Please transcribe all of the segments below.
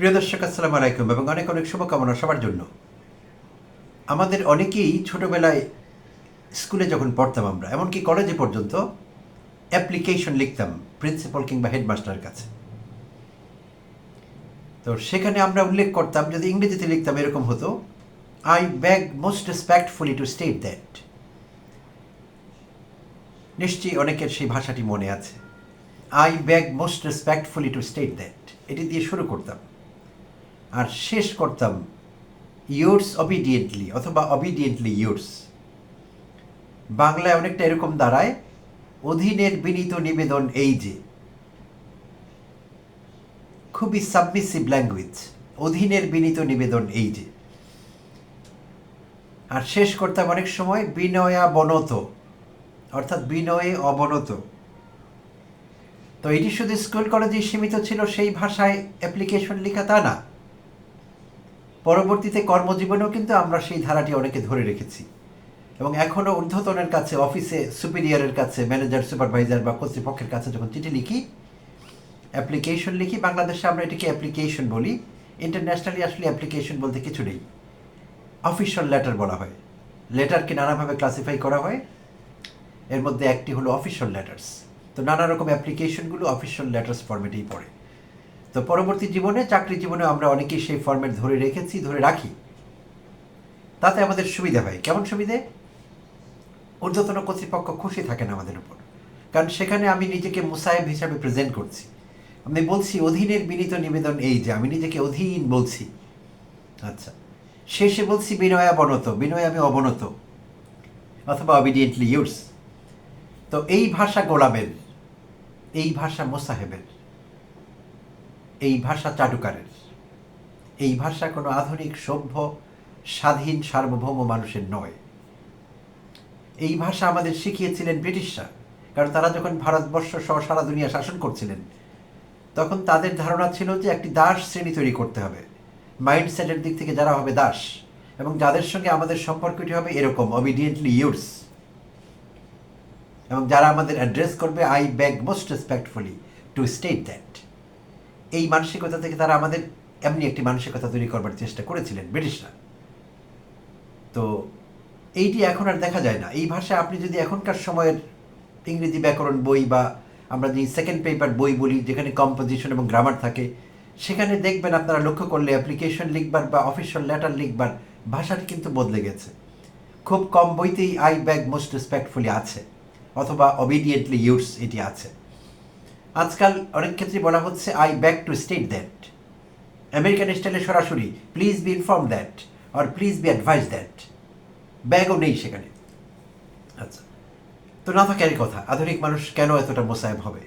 প্রিয় দর্শক, আসসালামু আলাইকুম এবং অনেক অনেক শুভকামনা সবার জন্য। আমাদের অনেকেই ছোটবেলায় স্কুলে যখন পড়তাম আমরা, এমনকি কলেজে পর্যন্ত অ্যাপ্লিকেশন লিখতাম প্রিন্সিপাল কিংবা হেডমাস্টারের কাছে। তো সেখানে আমরা উল্লেখ করতাম, যদি ইংরেজিতে লিখতাম এরকম হতো I beg most respectfully to state that নিশ্চয়ই অনেকের সেই ভাষাটি মনে আছে। I beg most respectfully to state that এটি দিয়ে শুরু করতাম। আর শেষ করতাম ইয়োর্স অবিডিয়েন্টলি অথবা অবিডিয়েন্টলি ইয়োর্স বাংলায় অনেকটা এরকম দাঁড়ায়, অধীনের বিনীত নিবেদন এই যে, খুবই সাবমিসিভ ল্যাঙ্গুয়েজ অধীনের বিনীত নিবেদন এই যে। আর শেষ করতাম অনেক সময় বিনয়া বনত, অর্থাৎ বিনয়ে অবনত। তো এটি শুধু স্কুল কলেজে সীমিত ছিল, সেই ভাষায় অ্যাপ্লিকেশন লেখা তা না। পরবর্তীতে কর্মজীবনেও কিন্তু আমরা সেই ধারাটি অনেকে ধরে রেখেছি। এবং এখনও ঊর্ধ্বতনের কাছে, অফিসে সুপিরিয়রের কাছে ম্যানেজার সুপারভাইজার বা কর্তৃপক্ষের কাছে যখন চিঠি লিখি অ্যাপ্লিকেশন লিখি, বাংলাদেশে আমরা এটিকে অ্যাপ্লিকেশন বলি। ইন্টারন্যাশনালি আসলে অ্যাপ্লিকেশন বলতে কিছু নেই। অফিসিয়াল লেটার বলা হয়। লেটারকে নানাভাবে ক্লাসিফাই করা হয়। এর মধ্যে একটি হলো অফিসিয়াল লেটার্স তো নানা রকম অ্যাপ্লিকেশনগুলো অফিসিয়াল লেটার্স ফর্মেটেই পড়ে। তো পরবর্তী জীবনে, চাকরি জীবনে আমরা অনেকেই সেই ফর্মেট ধরে রেখেছি, ধরে রাখি। তাতে আমাদের সুবিধা হয়। কেমন সুবিধে? ঊর্ধ্বতন কর্তৃপক্ষ খুশি থাকেন আমাদের উপর। কারণ সেখানে আমি নিজেকে মুসাহেব হিসাবে প্রেজেন্ট করছি। আমি বলছি, অধীনের বিনীত নিবেদন এই যে, আমি নিজেকে অধীন বলছি। আচ্ছা। শেষে বলছি, বিনয়া অবনত বিনয় আমি অবনত। অথবা অবিডিয়েন্টলি ইউর্স তো এই ভাষা গোলামের, এই ভাষা মোসাহেবের। এই ভাষা চাটুকারের। এই ভাষা কোনো আধুনিক, সভ্য, স্বাধীন, সার্বভৌম মানুষের নয়। এই ভাষা আমাদের শিখিয়েছিলেন ব্রিটিশরা, কারণ তারা যখন ভারতবর্ষ সহ সারা দুনিয়া শাসন করছিলেন, তখন তাদের ধারণা ছিল যে একটি দাস শ্রেণি তৈরি করতে হবে। মাইন্ডসেটের দিক থেকে যারা হবে দাস, এবং যাদের সঙ্গে আমাদের সম্পর্কটি হবে এরকম অবিডিয়েন্টলি ইউর্স এবং যারা আমাদের অ্যাড্রেস করবে I beg most respectfully to state that এই মানসিকতা থেকে তারা আমাদের এমনি একটি মানসিকতা তৈরি করবার চেষ্টা করেছিলেন ব্রিটিশরা। তো এইটি এখন আর দেখা যায় না। এই ভাষায় আপনি যদি এখনকার সময়ের ইংরেজি ব্যাকরণ বই বা আমরা যে সেকেন্ড পেপার বই বলি, যেখানে কম্পোজিশন এবং গ্রামার থাকে, সেখানে দেখবেন আপনারা লক্ষ্য করলে অ্যাপ্লিকেশন লিখবার বা অফিসিয়াল লেটার লিখবার ভাষাটি কিন্তু বদলে গেছে। খুব কম বইতেই আই ব্যাগ মোস্ট রেসপেক্টফুলি আছে, অথবা অবিডিয়েন্টলি ইউর্স এটি আছে। আজকাল অনেক ক্ষেত্রে বলা হচ্ছে I beg to state that American স্টাইলে সরাসরি please be inform that or please be advise that ব্যাগও নেই সেখানে। আচ্ছা। তো না থাকারই কথা, আধুনিক মানুষ কেন এতটা মোসায়েব হবে?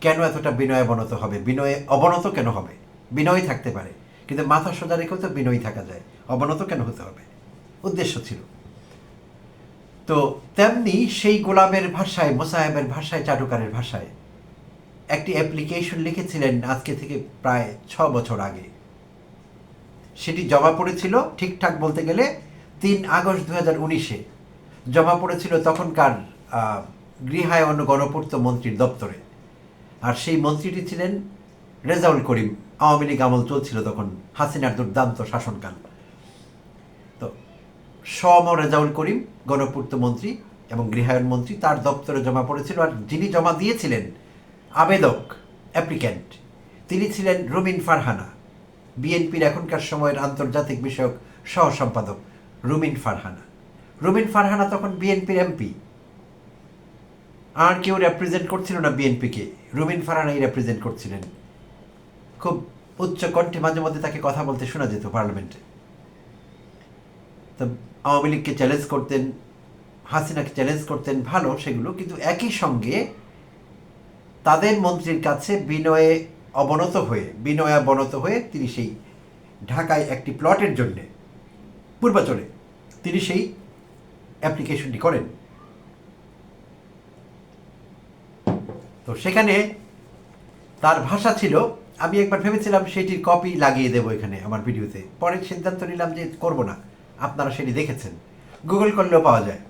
কেন এতটা বিনয় অবনত হবে? বিনয়ে অবনত কেন হবে? বিনয় থাকতে পারে, কিন্তু মাথা সোজা রেখেও তো বিনয়ী থাকা যায়। অবনত কেন হতে হবে? উদ্দেশ্য ছিল। তো তেমনি সেই গোলামের ভাষায় মোসাহেবের ভাষায়, চাটুকারের ভাষায় একটি অ্যাপ্লিকেশন লিখেছিলেন আজকে থেকে প্রায় ছ বছর আগে। সেটি জমা পড়েছিল ঠিকঠাক বলতে গেলে তিন আগস্ট দু হাজার উনিশে। জমা পড়েছিল তখনকার গৃহায়ন গণপূর্ত মন্ত্রীর দপ্তরে। আর সেই মন্ত্রীটি ছিলেন রেজাউল করিম। আওয়ামী লীগ আমল চলছিল তখন হাসিনার দুর্দান্ত শাসনকাল। তো সম রেজাউল করিম, গণপূর্ত মন্ত্রী এবং গৃহায়ন মন্ত্রী তার দপ্তরে জমা পড়েছিল আর যিনি জমা দিয়েছিলেন আবেদক, অ্যাপ্লিক্যান্ট। তিনি ছিলেন রুমিন ফারহানা। বিএনপির এখনকার সময়ের আন্তর্জাতিক বিষয়ক সহ সম্পাদক রুমিন ফারহানা। রুমিন ফারহানা তখন বিএনপির এমপি। আর কেউ রেপ্রেজেন্ট করছিল না বিএনপিকে। রুমিন ফারহানাই রেপ্রেজেন্ট করছিলেন। খুব উচ্চ কণ্ঠে মাঝে মধ্যে তাকে কথা বলতে শোনা যেত পার্লামেন্টে। তো আওয়ামী লীগকে চ্যালেঞ্জ করতেন, হাসিনাকে চ্যালেঞ্জ করতেন, ভালো সেগুলো, কিন্তু একই সঙ্গে তাদের মন্ত্রীর কাছে বিনয়ে অবনত হয়ে বিনয়াবনত হয়ে তিনি সেই ঢাকায় একটি প্লটের জন্যে পূর্বাচলে তিনি সেই অ্যাপ্লিকেশনটি করেন। তো সেখানে তার ভাষা ছিল, আমি একবার ভেবেছিলাম সেটির কপি লাগিয়ে দেবো এখানে আমার ভিডিওতে। পরে সিদ্ধান্ত নিলাম যে করব না, আপনারা সেটি দেখেছেন গুগল করলেও পাওয়া যায়।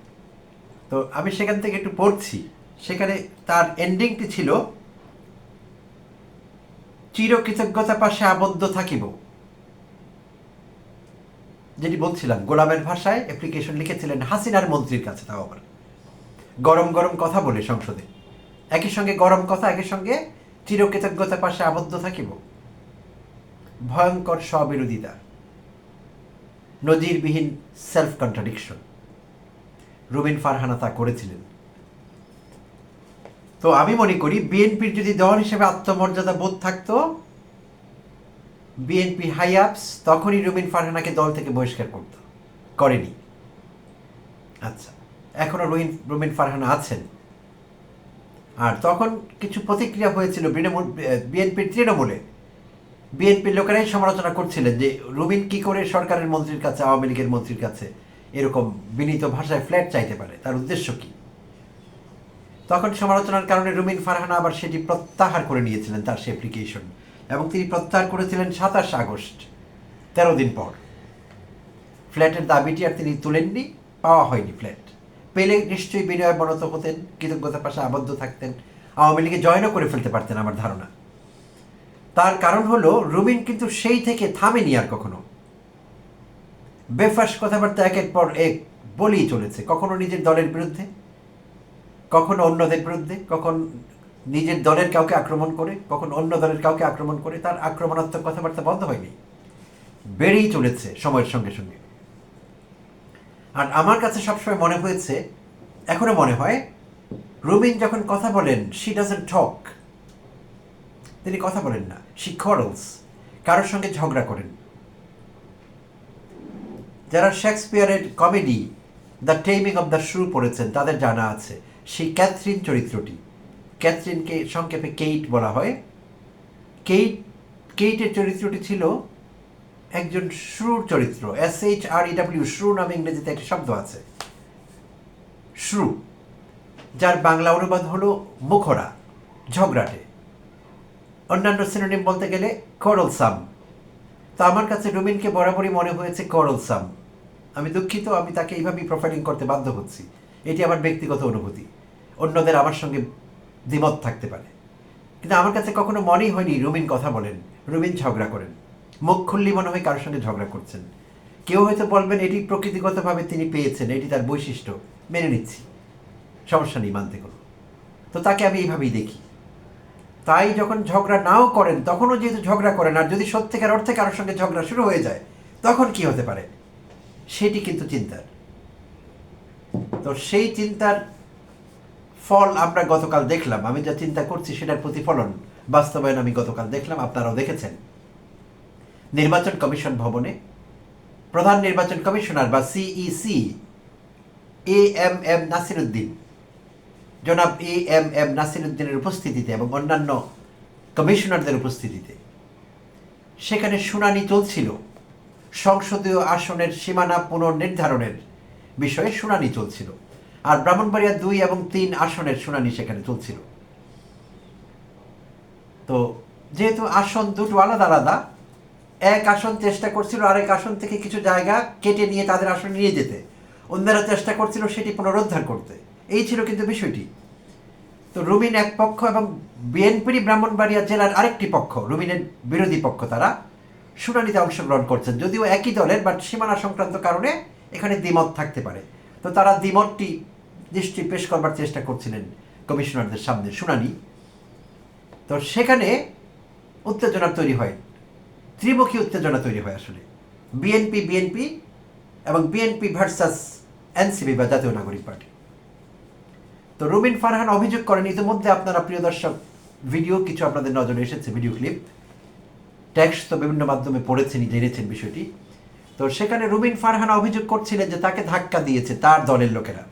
তো আমি সেখান থেকে একটু পড়ছি। সেখানে তার এন্ডিংটি ছিল, চিরকৃতজ্ঞতা পাশে আবদ্ধ থাকিব। যেটি বলছিলাম, গোলামের ভাষায় অ্যাপ্লিকেশন লিখেছিলেন হাসিনার মন্ত্রীর কাছে, তাও আবার। গরম গরম কথা বলে সংসদে। একই সঙ্গে গরম কথা, একই সঙ্গে চিরকৃতজ্ঞতা পাশে আবদ্ধ থাকিব। ভয়ঙ্কর স্ববিরোধিতা। নজিরবিহীন সেলফ কন্ট্রাডিকশন রুবিন ফারহানা তা করেছিলেন। তো আমি মনে করি বিএনপির যদি দল হিসেবে আত্মমর্যাদা বোধ থাকতো, বিএনপি হাই আপস তখনই রুবিন ফারহানাকে দল থেকে বহিষ্কার করত, করেনি। আচ্ছা এখনও রুবিন রুবিন ফারহানা আছেন। আর তখন কিছু প্রতিক্রিয়া হয়েছিল তৃণমূল বিএনপির তৃণমূলে। বিএনপির লোকেরাই সমালোচনা করছিলেন যে রুবিন কি করে সরকারের মন্ত্রীর কাছে, আওয়ামী লীগের মন্ত্রীর কাছে এরকম বিনীত ভাষায় ফ্ল্যাট চাইতে পারে, তার উদ্দেশ্য কি? তখন সমালোচনার কারণে রুমিন ফারহানা আবার সেটি প্রত্যাহার করে নিয়েছিলেন তার সে অ্যাপ্লিকেশন এবং তিনি প্রত্যাহার করেছিলেন সাতাশ আগস্ট, তেরো দিন পর। ফ্ল্যাটের দাবিটি আর তিনি তুলেননি, পাওয়া হয়নি ফ্ল্যাট। পেলে নিশ্চয়ই বিনয় বনত হতেন, কৃতজ্ঞতার পাশে আবদ্ধ থাকতেন, আওয়ামী লীগে জয়েনও করে ফেলতে পারতেন আমার ধারণা। তার কারণ হলো, রুমিন কিন্তু সেই থেকে থামেনি আর কখনো। বেফাস কথাবার্তা একের পর এক বলেই চলেছে, কখনো নিজের দলের বিরুদ্ধে কখনো অন্যদের বিরুদ্ধে, কখন নিজের দলের কাউকে আক্রমণ করে, কখন অন্য দলের কাউকে আক্রমণ করে, তার আক্রমণাত্মক কথাবার্তা বন্ধ হয়নি। বেড়েই চলেছে সময়ের সঙ্গে সঙ্গে। আর আমার কাছে সবসময় মনে হয়েছে, এখনও মনে হয় রুবিন যখন কথা বলেন শি ডাজেন্ট টক তিনি কথা বলেন না শি করলস কারোর সঙ্গে ঝগড়া করেন। যারা শেক্সপিয়ারের comedy, the taming of the shrew পড়েছেন, তাদের জানা আছে। সেই ক্যাথরিন চরিত্রটি। ক্যাথরিনকে সংক্ষেপে কেইট বলা হয়। কেইট, কেইটের চরিত্রটি ছিল একজন শ্রুর চরিত্র। S H R E W Shrew নামে ইংরেজিতে একটি শব্দ আছে। শ্রু, যার বাংলা অনুবাদ হলো মুখরা, ঝগড়াটে। অন্যান্য সিনোনিম বলতে গেলে করলসাম তো আমার কাছে রুমিনকে বরাবরই মনে হয়েছে করলসাম আমি দুঃখিত, আমি তাকে এইভাবেই প্রোফাইলিং করতে বাধ্য হচ্ছি। এটি আমার ব্যক্তিগত অনুভূতি। অন্যদের আমার সঙ্গে দ্বিমত থাকতে পারে। কিন্তু আমার কাছে কখনো মনেই হয়নি রুমিন কথা বলেন, রুমিন ঝগড়া করেন। মুখ খুললি মনে হয় কারোর সঙ্গে ঝগড়া করছেন। কেউ হয়তো বলবেন, এটি প্রকৃতিগতভাবে তিনি পেয়েছেন, এটি তার বৈশিষ্ট্য, মেনে নিচ্ছি। সমস্যা নেই, মানতে কোনো তো তাকে আমি এইভাবেই দেখি। তাই যখন ঝগড়া নাও করেন, তখনও যেহেতু ঝগড়া করেন, আর যদি সত্যিকার অর্থে কারোর সঙ্গে ঝগড়া শুরু হয়ে যায়, তখন কি হতে পারে? সেটি কিন্তু চিন্তার। তো সেই চিন্তার ফল আমরা গতকাল দেখলাম, আমি যা চিন্তা করছি সেটার প্রতিফলন বাস্তবায়ন আমি গতকাল দেখলাম, আপনারাও দেখেছেন। নির্বাচন কমিশন ভবনে প্রধান নির্বাচন কমিশনার বা CEC A M M Nasiruddin, জনাব এ এম এম নাসিরুদ্দিনের উপস্থিতিতে এবং অন্যান্য কমিশনারদের উপস্থিতিতে। সেখানে শুনানি চলছিল। সংসদীয় আসনের সীমানা পুনর্নির্ধারণের বিষয়ে শুনানি চলছিল। আর ব্রাহ্মণবাড়িয়া দুই এবং তিন আসনের শুনানি সেখানে চলছিল। তো যেহেতু আসন দুটো আলাদা আলাদা, এক আসন চেষ্টা করছিল আরেক আসন থেকে কিছু জায়গা কেটে নিয়ে তাদের আসন নিয়ে যেতে। অন্যরা চেষ্টা করছিল সেটি পুনরুদ্ধার করতে। এই ছিল কিন্তু বিষয়টি। তো রুমিন এক পক্ষ এবং বিএনপির ব্রাহ্মণবাড়িয়া জেলার আরেকটি পক্ষ, রুমিনের বিরোধী পক্ষ তারা শুনানিতে অংশগ্রহণ করছেন। যদিও একই দলের, বাট সীমানা সংক্রান্ত কারণে এখানে দ্বিমত থাকতে পারে। তো তারা দ্বিমতটি নিশ্চয়ই পেশ করবার চেষ্টা করছিলেন কমিশনারদের সামনে, শুনানি। তো সেখানে উত্তেজনা তৈরি হয়, ত্রিমুখী উত্তেজনা তৈরি হয় আসলে। বিএনপি বিএনপি এবং বিএনপি ভার্সাস এনসিপি বা জাতীয় নাগরিক পার্টি। তো রুবিন ফারহান অভিযোগ করেন, ইতিমধ্যে আপনারা প্রিয় দর্শক, ভিডিও কিছু আপনাদের নজরে এসেছে, ভিডিও ক্লিপ। ট্যাক্স তো বিভিন্ন মাধ্যমে পড়েছেন, জেনেছেন বিষয়টি। তো সেখানে রুবিন ফারহান অভিযোগ করছিলেন যে তাকে ধাক্কা দিয়েছে তার দলের লোকেরা।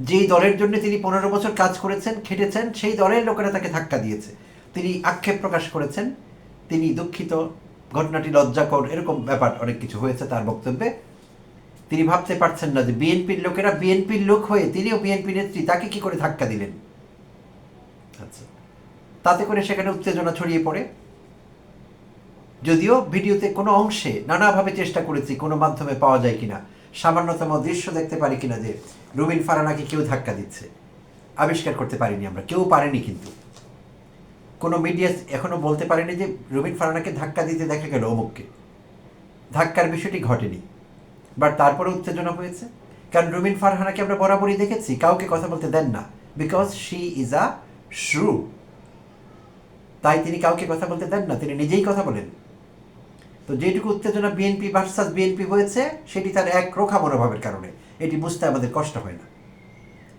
যেই দলের জন্য তিনি পনেরো বছর কাজ করেছেন, খেটেছেন, সেই দলের লোকেরা তাকে ধাক্কা দিয়েছে। তিনি আক্ষেপ প্রকাশ করেছেন। তিনি দুঃখিত, ঘটনাটি লজ্জাকর, এরকম ব্যাপার অনেক কিছু হয়েছে তার বক্তব্যে। তিনি ভাবতে পারছেন না যে বিএনপির লোকেরা বিএনপির লোক হয়ে তিনিও বিএনপি নেত্রী, তাকে কি করে ধাক্কা দিলেন? আচ্ছা। তাতে করে সেখানে উত্তেজনা ছড়িয়ে পড়ে। যদিও ভিডিওতে কোনো অংশে নানাভাবে চেষ্টা করেছি কোনো মাধ্যমে পাওয়া যায় কিনা সামান্যতম দৃশ্য দেখতে পারি কিনা যে রুবিন ফারানাকে কেউ ধাক্কা দিচ্ছে। আবিষ্কার করতে পারিনি আমরা, কেউ পারেনি কিন্তু। কোনো মিডিয়া এখনও বলতে পারেনি যে রুবিন ফারানাকে ধাক্কা দিতে দেখা গেল অমুককে। ধাক্কার বিষয়টি ঘটেনি, বাট তারপরে উত্তেজনা হয়েছে। কারণ রুবিন ফারহানাকে আমরা বরাবরই দেখেছি, কাউকে কথা বলতে দেন না because she is a shrew তাই তিনি কাউকে কথা বলতে দেন না, তিনি নিজেই কথা বলেন। তো যেটুকু উত্তেজনা বিএনপি ভার্সাস বিএনপি হয়েছে, সেটি তার এক রোখা মনোভাবের কারণে। এটি বুঝতে আমাদের কষ্ট হয় না।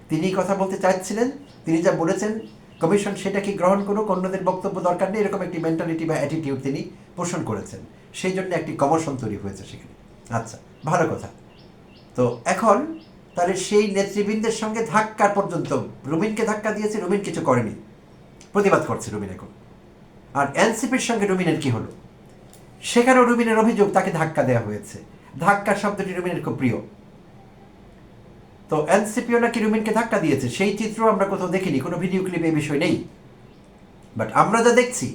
তিনি কথা বলতে চাচ্ছিলেন তিনি যা বলেছেন, কমিশন সেটাকে গ্রহণ করুক, অন্যদের বক্তব্য দরকার নেই, এরকম একটি মেন্টালিটি বা অ্যাটিটিউড তিনি পোষণ করেছেন। সেই জন্য একটি কমর্শন তৈরি হয়েছে সেখানে। আচ্ছা ভালো কথা। তো এখন তাহলে সেই নেতৃবৃন্দের সঙ্গে ধাক্কার পর্যন্ত, রুবিনকে ধাক্কা দিয়েছে রুমিন কিছু করেনি। প্রতিবাদ করছে রুবিন এখন। আর এনসিপির সঙ্গে রুবিনের কি হলো? সেখানেও রুবিনের অভিযোগ তাকে ধাক্কা দেওয়া হয়েছে। ধাক্কা শব্দটি রুবিনের খুব প্রিয়। তো এনসিপিও নাকি রুমিনকে ধাক্কা দিয়েছে? সেই চিত্র আমরা কোথাও দেখিনি, কোনো ভিডিও ক্লিপে এই বিষয় নেই। বাট আমরা যা দেখছি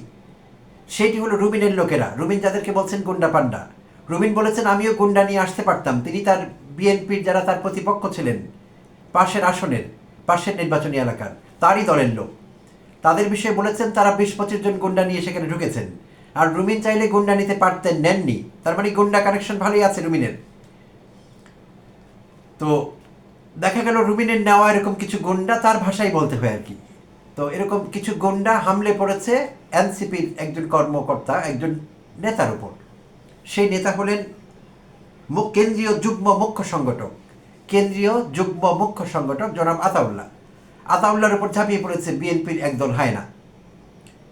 সেটি হলো রুবিনের লোকেরা। রুবিন যাদেরকে বলছেন গুন্ডা পান্ডা রুবিন বলেছেন, আমিও গুন্ডা নিয়ে আসতে পারতাম। তিনি তার বিএনপির যারা তার প্রতিপক্ষ ছিলেন, পাশের আসনের, পাশের নির্বাচনী এলাকার, তারই দলের লোক। তাদের বিষয়ে বলেছেন, তারা বিশ পঁচিশ জন গুন্ডা নিয়ে সেখানে ঢুকেছেন। আর রুমিন চাইলে গুন্ডা নিতে পারতেন নেননি। তার মানে গুন্ডা কানেকশন ভালোই আছে রুমিনের। তো দেখা গেল রুমিনের নেওয়া এরকম কিছু গুন্ডা তার ভাষাই বলতে হয় আর কি। তো এরকম কিছু গুন্ডা হামলে পড়েছে এনসিপির একজন কর্মকর্তা, একজন নেতার উপর। সেই নেতা হলেন কেন্দ্রীয় যুগ্ম মুখ্য সংগঠক। কেন্দ্রীয় যুগ্ম মুখ্য সংগঠক জনাব আতাউল্লাহ। আতাউল্লাহর উপর ঝাঁপিয়ে পড়েছে বিএনপির একদল হায়না।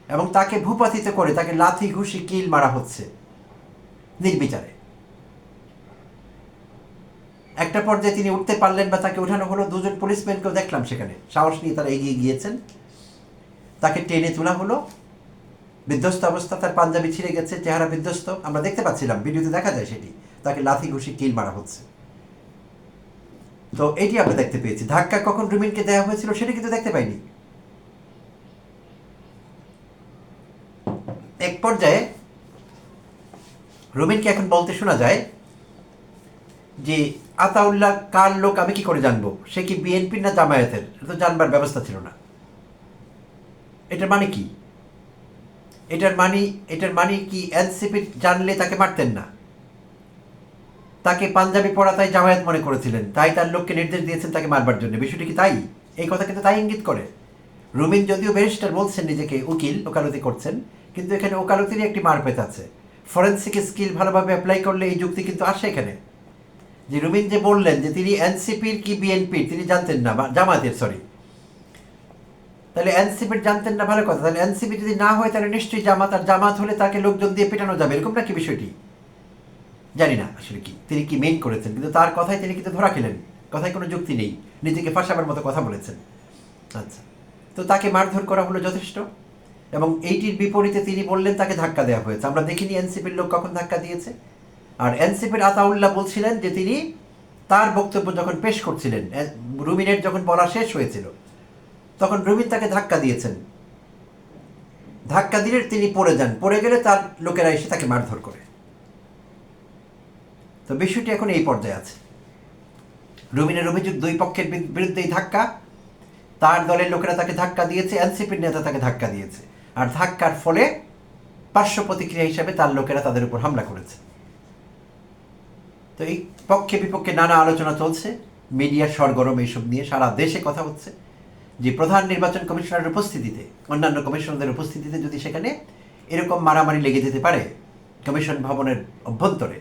এবং তাকে ভূপাতিত করে তাকে লাথি, ঘুষি, কিল মারা হচ্ছে। নির্বিচারে। একটা পর্যায়ে তিনি উঠতে পারলেন বা তাকে উঠানো হলো। দুজন পুলিশম্যানকেও দেখলাম সেখানে। সাহস নিয়ে তারা এগিয়ে গিয়েছেন। তাকে টেনে তোলা হলো। বিধ্বস্ত অবস্থা, তার পাঞ্জাবি ছিঁড়ে গেছে, চেহারা বিধ্বস্ত। আমরা দেখতে পাচ্ছিলাম, ভিডিওতে দেখা যায় সেটি। তাকে লাথি, ঘুষি, কিল মারা হচ্ছে। তো এটি আমরা দেখতে পেয়েছি। ধাক্কা কখন রুমিনকে দেওয়া হয়েছিল সেটা কিন্তু দেখতে পাইনি। এক পর্যায়ে রুমিনকে এখন বলতে শোনা যায় যে, আতাউল্লাহ, কার লোক আমি কি করে জানব? সে কি বিএনপির না জামায়াতের? তো জানবার ব্যবস্থা ছিল না। এটার মানে কি? এটার মানে এটার মানে কি এনসিপি জানলে তাকে মারতেন না? তাকে পাঞ্জাবি পড়া তাই জামায়াত মনে করেছিলেন, তাই তার লোককে নির্দেশ দিয়েছেন তাকে মারবার জন্য। বিষয়টি কি তাই? এই কথা কিন্তু তাই ইঙ্গিত করে। রুমিন যদিও ব্যারিস্টার বলছেন নিজেকে, উকিল, ওকালতি করছেন। কিন্তু এখানে ওকালতিরই একটি মারপেত আছে। ফরেন্সিক স্কিল ভালোভাবে অ্যাপ্লাই করলে এই যুক্তি কিন্তু আসে এখানে। যে রুমিন যে বললেন যে তিনি এনসিপির কি বিএনপির তিনি জানতেন না জামাতের সরি তাহলে এনসিপির জানতেন না ভালো কথা, তাহলে এনসিপি যদি না হয় তাহলে নিশ্চয়ই জামাত, আর জামাত হলে তাকে লোকজন দিয়ে পেটানো যাবে, এরকম নাকি বিষয়টি? জানি না আসলে কি, তিনি কি মেইন করেছেন, কিন্তু তার কথায় তিনি কিন্তু ধরা খেলেন, কথায় কোনো যুক্তি নেই, নিজেকে ফাঁসাবার মতো কথা বলেছেন। আচ্ছা তো তাকে মারধর করা হলো যথেষ্ট। এবং এইটির বিপরীতে তিনি বললেন তাকে ধাক্কা দেওয়া হয়েছে। আমরা দেখিনি এনসিপির লোক কখন ধাক্কা দিয়েছে। আর এনসিপির আতাউল্লাহ বলছিলেন যে তিনি তার বক্তব্য যখন পেশ করছিলেন রুমিনের যখন বলা শেষ হয়েছিল, তখন রুমিন তাকে ধাক্কা দিয়েছেন। ধাক্কা দিলে তিনি পড়ে যান। পড়ে গেলে তার লোকেরা এসে তাকে মারধর করে। তো বিষয়টি এখন এই পর্যায়ে আছে। রুমিনের অভিযোগ দুই পক্ষের বিরু- বিরুদ্ধেই ধাক্কা। তার দলের লোকেরা তাকে ধাক্কা দিয়েছে, এনসিপির নেতা তাকে ধাক্কা দিয়েছে। আর ধাক্কার ফলে পার্শ্ব প্রতিক্রিয়া হিসাবে তার লোকেরা তাদের উপর হামলা করেছে। তো এই পক্ষে বিপক্ষে নানা আলোচনা চলছে, মিডিয়া সরগরম এইসব নিয়ে সারা দেশে কথা হচ্ছে যে প্রধান নির্বাচন কমিশনারের উপস্থিতিতে, অন্যান্য কমিশনারদের উপস্থিতিতে যদি সেখানে এরকম মারামারি লেগে যেতে পারে কমিশন ভবনের অভ্যন্তরে,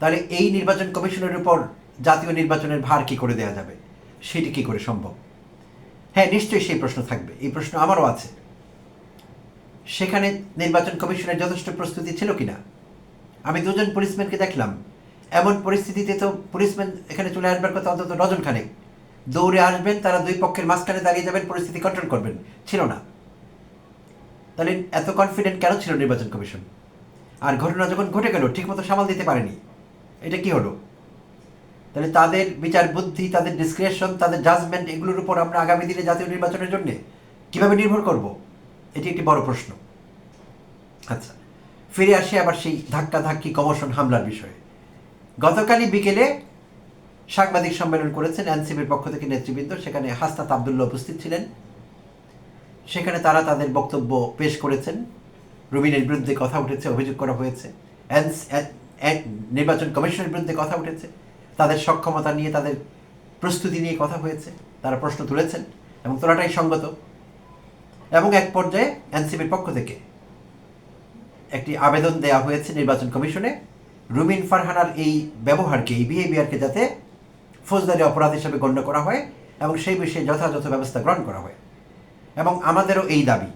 তাহলে এই নির্বাচন কমিশনের উপর জাতীয় নির্বাচনের ভার কি করে দেওয়া যাবে? সেটি কি করে সম্ভব? হ্যাঁ নিশ্চয়ই সেই প্রশ্ন থাকবে। এই প্রশ্ন আমারও আছে। সেখানে নির্বাচন কমিশনের যথেষ্ট প্রস্তুতি ছিল কিনা? আমি দুজন পুলিশম্যানকে দেখলাম। এমন পরিস্থিতিতে তো পুলিশম্যান এখানে চলে আসবার কথা অন্তত ডজন খানেক। দৌড়ে আসবেন, তারা দুই পক্ষের মাঝখানে দাঁড়িয়ে যাবেন, পরিস্থিতি কন্ট্রোল করবেন। ছিল না। তাহলে এত কনফিডেন্ট কেন ছিল নির্বাচন কমিশন? আর ঘটনা যখন ঘটে গেল, ঠিকমতো সামাল দিতে পারেনি। এটা কি হলো? তাহলে তাদের বিচার বুদ্ধি, তাদের ডিসক্রিপশন তাদের জাজমেন্ট এগুলোর উপর আমরা আগামী দিনে জাতীয় নির্বাচনের জন্য কীভাবে নির্ভর করব? এটি একটি বড় প্রশ্ন। আচ্ছা ফিরে আসি আবার সেই ধাক্কা ধাক্কি কমোশন হামলার বিষয়ে। গতকালই বিকেলে সাংবাদিক সম্মেলন করেছেন এনসিপির পক্ষ থেকে নেতৃবৃন্দ, সেখানে হাসনাত আবদুল্লাহ উপস্থিত ছিলেন। সেখানে তারা তাদের বক্তব্য পেশ করেছেন। রুবিনের বিরুদ্ধে কথা উঠেছে, অভিযোগ করা হয়েছে। নির্বাচন কমিশনের বিরুদ্ধে কথা উঠেছে। তাদের সক্ষমতা নিয়ে, তাদের প্রস্তুতি নিয়ে কথা হয়েছে। তারা প্রশ্ন তুলেছেন এবং তোলাটাই সঙ্গত। এবং এক পর্যায়ে এনসিপির পক্ষ থেকে একটি আবেদন দেওয়া হয়েছে নির্বাচন কমিশনে। রুমিন ফারহানার এই ব্যবহারকে, এই বিহেভিয়ারকে যাতে ফৌজদারি অপরাধ হিসেবে গণ্য করা হয় এবং সেই বিষয়ে যথাযথ ব্যবস্থা গ্রহণ করা হয়। এবং আমাদেরও এই দাবি।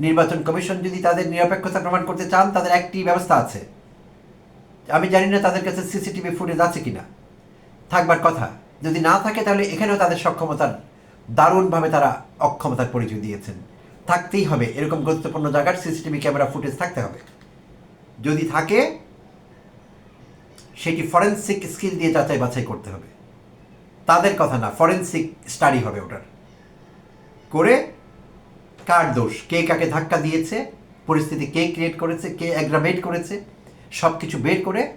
নির্বাচন কমিশন যদি তাদের নিরপেক্ষতা প্রমাণ করতে চান, তাদের একটি ব্যবস্থা আছে। আমি জানি না তাদের কাছে সিসিটিভি ফুটেজ আছে কিনা। থাকবার কথা। যদি না থাকে, তাহলে এখানেও তাদের সক্ষমতার দারুণভাবে তারা অক্ষমতার পরিচয় দিয়েছেন। থাকতেই হবে, এরকম গুরুত্বপূর্ণ জায়গার সিসিটিভি ক্যামেরা ফুটেজ থাকতে হবে। যদি থাকে, সেটি ফরেন্সিক স্কিল দিয়ে যাচাই বাছাই করতে হবে। তাদের কথা না, ফরেন্সিক স্টাডি হবে ওটার। করে কার দোষ? কে কাকে ধাক্কা দিয়েছে? পরিস্থিতি কে ক্রিয়েট করেছে? কে অ্যাগ্রাভেট করেছে? সব কিছু বের করে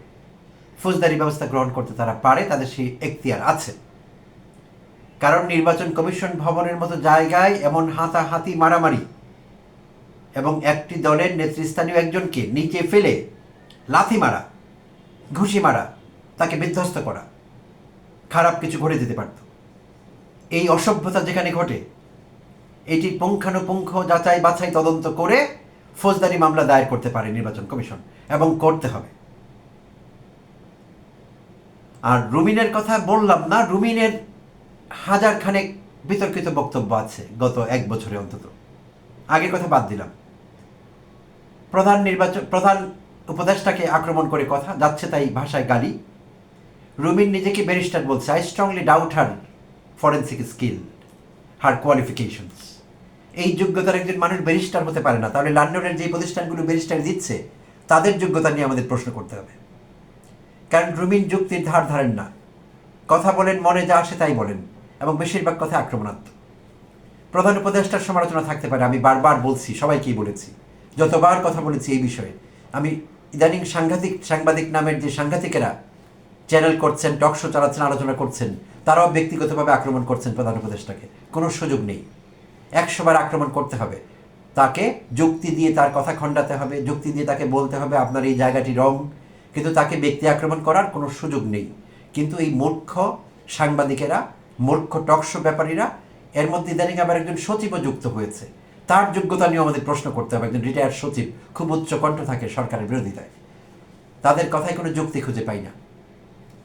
ফৌজদারি ব্যবস্থা গ্রহণ করতে তারা পারে, তাদের সেই এখতিয়ার আছে। কারণ নির্বাচন কমিশন ভবনের মতো জায়গায় এমন হাতাহাতি মারামারি এবং একটি দলের নেতৃস্থানীয় একজনকে নিচে ফেলে লাথি মারা, ঘুষি মারা, তাকে বিধ্বস্ত করা, খারাপ কিছু ঘটে যেতে পারত। এই অসভ্যতা যেখানে ঘটে, এটি পুঙ্খানুপুঙ্খ যাচাই বাছাই তদন্ত করে ফৌজদারি মামলা দায়ের করতে পারে নির্বাচন কমিশন এবং করতে হবে। আর রুমিনের কথা বললাম না, রুমিনের হাজার খানেক বিতর্কিত বক্তব্য আছে গত এক বছরে অন্তত। আগের কথা বাদ দিলাম। প্রধান নির্বাচন, প্রধান উপদেষ্টাকে আক্রমণ করে কথা, যাচ্ছে তাই ভাষায় গালি। রুমিন নিজেকে ব্যারিস্টার বলছে I strongly doubt her forensic skill her qualifications এই যোগ্যতার একজন মানুষ ব্যারিস্টার হতে পারে না। তাহলে লন্ডনের যে প্রতিষ্ঠানগুলো ব্যারিস্টার দিচ্ছে, তাদের যোগ্যতা নিয়ে আমাদের প্রশ্ন করতে হবে। কারণ রুমিন যুক্তির ধার ধারেন না। কথা বলেন, মনে যা আসে তাই বলেন। এবং বেশিরভাগ কথা আক্রমণাত্মক। প্রধান উপদেষ্টার সমালোচনা থাকতে পারে, আমি বারবার বলছি, সবাইকেই বলেছি। যতবার কথা বলেছি এই বিষয়ে, আমি ইদানিং সাংঘাতিক, সাংবাদিক নামের যে সাংঘাতিকেরা চ্যানেল করছেন, টক শো চালাচ্ছেন, আলোচনা করছেন, তারাও ব্যক্তিগতভাবে আক্রমণ করছেন প্রধান উপদেষ্টাকে। কোনো সুযোগ নেই। একশোবার আক্রমণ করতে হবে। তাকে যুক্তি দিয়ে তার কথা খণ্ডাতে হবে, যুক্তি দিয়ে তাকে বলতে হবে, আপনার এই জায়গাটি রং। কিন্তু তাকে ব্যক্তি আক্রমণ করার কোনো সুযোগ নেই। কিন্তু এই মূর্খ সাংবাদিকেরা মূর্খ টকশো ব্যাপারীরা, এর মধ্যে ইদানিং আবার একজন সচিবও যুক্ত হয়েছে। তার যোগ্যতা নিয়ে আমাদের প্রশ্ন করতে হবে। একজন রিটায়ার্ড সচিব খুব উচ্চ কণ্ঠ থাকে সরকারের বিরোধিতায়। তাদের কথায় কোনো যুক্তি খুঁজে পাই না।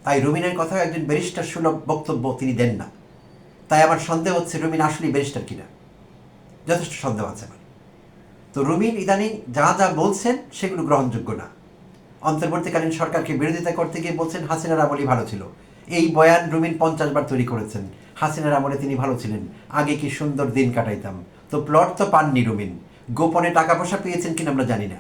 তাই রুমিনের কথাও একজন ব্যারিস্টার সুলভ বক্তব্য তিনি দেন না। তাই আমার সন্দেহ হচ্ছে রুমিন আসলেই ব্যারিস্টার কিনা। যথেষ্ট সন্দেহ আছে আমার। তো রুমিন ইদানিং যা যা বলছেন সেগুলো গ্রহণযোগ্য না। অন্তর্বর্তীকালীন সরকারকে বিরোধিতা করতে গিয়ে বলছেন, হাসিনার আমলই ভালো ছিল। এই বয়ান রুমিন পঞ্চাশ বার তৈরি করেছেন। হাসিনার আমলে তিনি ভালো ছিলেন। আগে কি সুন্দর দিন কাটাইতাম। তো প্লট তো পাননি রুমিন। গোপনে টাকা পয়সা পেয়েছেন কিনা আমরা জানি না।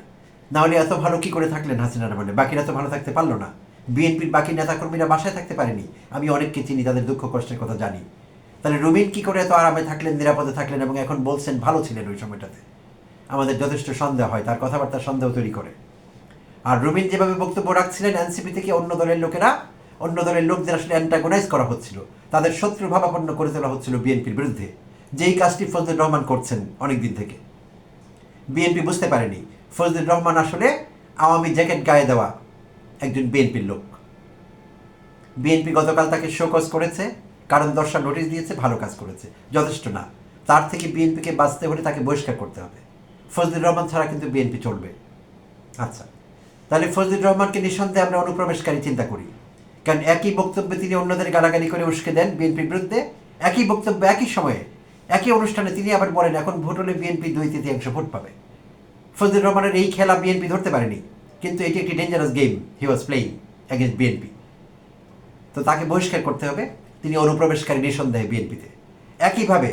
নাহলে এত ভালো কি করে থাকলেন হাসিনার আমলে? বাকিরা তো ভালো থাকতে পারল না। বিএনপির বাকি নেতাকর্মীরা বাসায় থাকতে পারেনি। আমি অনেককে চিনি, তাদের দুঃখ কষ্টের কথা জানি। তাহলে রুমিন কি করে এত আরামে থাকলেন, নিরাপদে থাকলেন এবং এখন বলছেন ভালো ছিলেন ওই সময়টাতে? আমাদের যথেষ্ট সন্দেহ হয়, তার কথাবার্তা সন্দেহ তৈরি করে। আর রুমিন যেভাবে বক্তব্য রাখছিলেন, এনসিপি থেকে অন্য দলের লোকেরা অন্য দলের লোকদের আসলে অ্যান্টাগোনাইজ করা হচ্ছিল। তাদের শত্রু ভাবাপন্ন করে তোলা হচ্ছিল বিএনপির বিরুদ্ধে। যেই কাজটি ফজলুর রহমান করছেন অনেক দিন থেকে। বিএনপি বুঝতে পারেনি, ফজলুর রহমান আসলে আওয়ামী জ্যাকেট গায়ে দেওয়া একজন বিএনপির লোক। বিএনপি গতকাল তাকে শোকজ করেছে, কারণ দর্শা নোটিশ দিয়েছে, ভালো কাজ করেছে। যথেষ্ট না। তার থেকে বিএনপিকে বাঁচতে হলে তাকে বহিষ্কার করতে হবে। ফজলুর রহমান ছাড়া কিন্তু বিএনপি চলবে। আচ্ছা তাহলে ফজলুর রহমানকে নিঃসন্দেহে আমরা অনুপ্রবেশকারী চিন্তা করি। কারণ একই বক্তব্যে তিনি অন্যদের গালাগালি করে উস্কে দেন বিএনপির বিরুদ্ধে। একই বক্তব্য একই সময়ে, একই অনুষ্ঠানে তিনি আবার বলেন, এখন ভোট হলে বিএনপি দুই তৃতীয়াংশ ভোট পাবে। ফজলুর রহমানের এই খেলা বিএনপি ধরতে পারেনি, কিন্তু এটি একটি dangerous game he was playing against BNP. তো তাকে বহিষ্কার করতে হবে। তিনি অনুপ্রবেশকারী নিঃসন্দেহে বিএনপিতে। একইভাবে,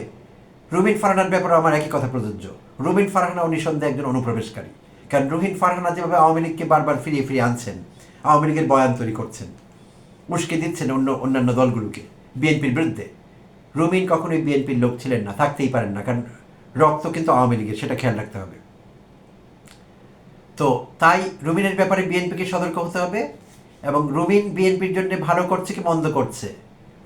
রুমিন ফারহানার ব্যাপারে আমার একই কথা প্রযোজ্য। রুমিন ফারহানাও নিঃসন্দেহে একজন অনুপ্রবেশকারী। কারণ রুহিন ফারহানা যেভাবে আওয়ামী লীগকে বারবার ফিরিয়ে ফিরিয়ে আনছেন, আওয়ামী লীগের বয়ান তৈরি করছেন উস্কে দিচ্ছেন অন্য, অন্যান্য দলগুলোকে, বিএনপির বিরুদ্ধে। রুমিন কখনোই বিএনপির লোক ছিলেন না, থাকতেই পারেন না, কারণ রক্ত কিন্তু আওয়ামী লীগের, সেটা খেয়াল রাখতে হবে। তো তাই রুমিনের ব্যাপারে বিএনপিকে সতর্ক হতে হবে এবং রুমিন বিএনপির জন্য ভালো করছে কি মন্দ করছে?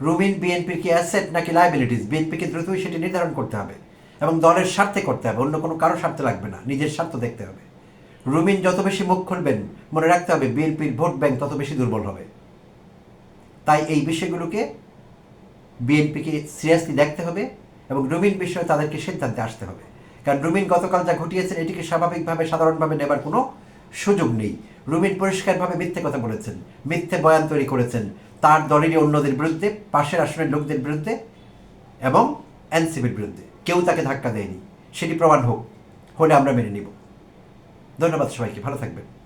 রুমিন বিএনপির কি অ্যাসেট নাকি লাইবিলিটিস বিএনপিকে দ্রুতই সেটি নির্ধারণ করতে হবে এবং দলের স্বার্থে করতে হবে, অন্য কোনো কারও স্বার্থে লাগবে না, নিজের স্বার্থ দেখতে হবে। রুমিন যত বেশি মুখ খুলবেন, মনে রাখতে হবে বিএনপির ভোট ব্যাংক তত বেশি দুর্বল হবে। তাই এই বিষয়গুলোকে বিএনপিকে সিরিয়াসলি দেখতে হবে এবং রুমিন বিষয়ে তাদেরকে সিদ্ধান্তে আসতে হবে। কারণ রুমিন গতকাল যা ঘটিয়েছেন, এটিকে স্বাভাবিকভাবে, সাধারণভাবে নেবার কোনো সুযোগ নেই। রুমিন পরিষ্কারভাবে মিথ্যে কথা বলেছেন, মিথ্যে বয়ান তৈরি করেছেন, তার দলেরই অন্যদের বিরুদ্ধে, পাশের আসনের লোকদের বিরুদ্ধে এবং এনসিপির বিরুদ্ধে। কেউ তাকে ধাক্কা দেয়নি। সেটি প্রমাণ হোক, হলে আমরা মেনে নিব। ধন্যবাদ সবাইকে, ভালো থাকবেন।